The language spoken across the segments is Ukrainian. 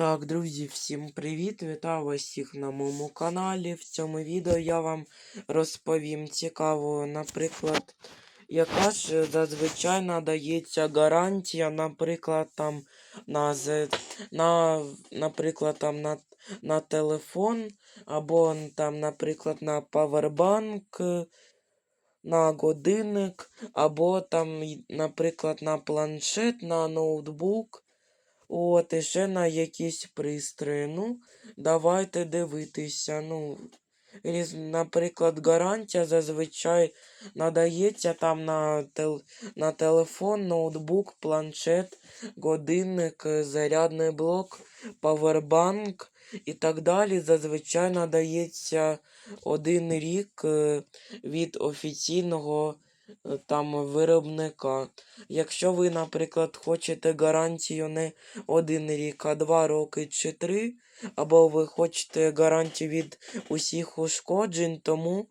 Так, друзі, всім привіт! Вітаю вас всіх на моєму каналі. В цьому відео я вам розповім цікаво, наприклад, яка ж зазвичай надається гарантія, наприклад, там на, на, наприклад, там на, на телефон, або там, наприклад, на павербанк, на годинник, або там, наприклад, на планшет, на ноутбук. От, і ще на якісь пристрої. Ну, давайте дивитися. Ну, наприклад, гарантія зазвичай надається там на, тел, на телефон, ноутбук, планшет, годинник, е, зарядний блок, павербанк і так далі. Зазвичай надається один рік е, від офіційного там виробника. Якщо ви, наприклад, хочете гарантію не один рік, а два роки чи три, або ви хочете гарантію від усіх ушкоджень, тому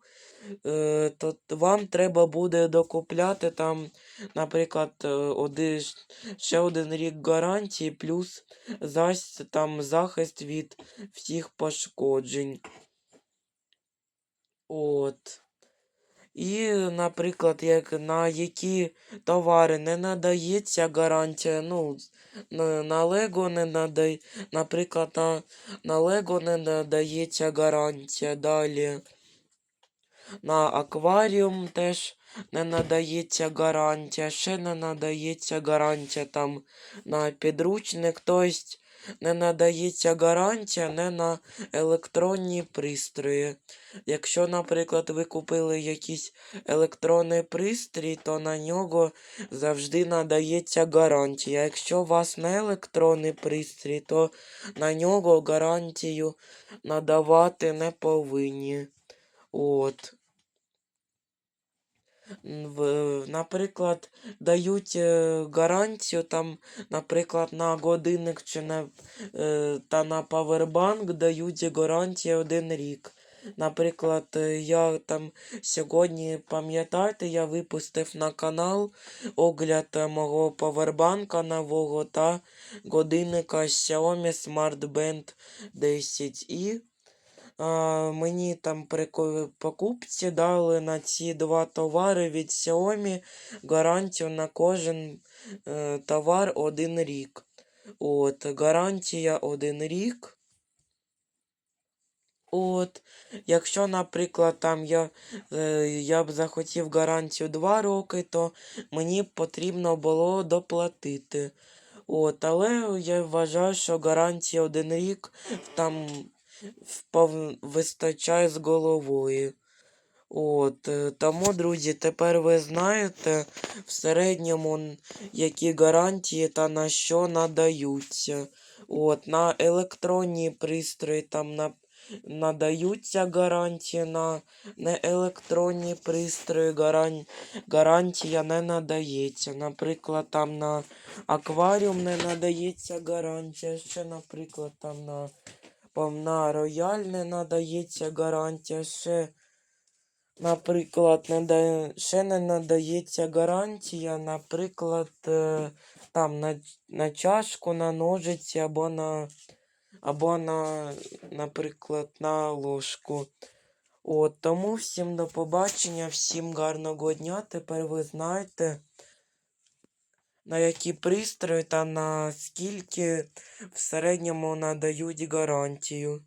е, то вам треба буде докупляти там, наприклад, е, один, ще один рік гарантії, плюс зась там захист від всіх пошкоджень. От. І, наприклад, як на які товари не надається гарантія, ну, на, Лего не надає, наприклад, на, на Лего не надається гарантія. Далі на акваріум теж не надається гарантія, ще не надається гарантія там на підручник, тобто не надається гарантія не на електронні пристрої. Якщо, наприклад, ви купили якийсь електронний пристрій, то на нього завжди надається гарантія. Якщо у вас не електронний пристрій, то на нього гарантію надавати не повинні. От. Наприклад, дають е, гарантію там, наприклад, на годинник чи на, е, та на павербанк дають гарантію один рік. Наприклад, е, я там сьогодні, пам'ятаєте, я випустив на канал огляд мого павербанка нового та годинника Xiaomi Smart Band 10i. Мені там при покупці дали на ці два товари від Xiaomi гарантію на кожен е, товар один рік. От, гарантія один рік. От, якщо, наприклад, там я, е, я б захотів гарантію 2 роки, то мені потрібно було доплатити. От, але я вважаю, що гарантія один рік там впов... вистачає з головою. От, е, тому, друзі, тепер ви знаєте в середньому, які гарантії та на що надаються. От, на електронні пристрої там на... надаються гарантії, на неелектронні пристрої гаран... гарантія не надається. Наприклад, там на акваріум не надається гарантія, ще, наприклад, там на, пом- на рояль не надається гарантія, ще. Наприклад, нада... ще не надається гарантія, наприклад, е, там на, на чашку, на ножиці або на, або на, наприклад, на ложку. От, тому всім до побачення, всім гарного дня. Тепер ви знаєте, на які пристрої та на скільки в середньому надають гарантію.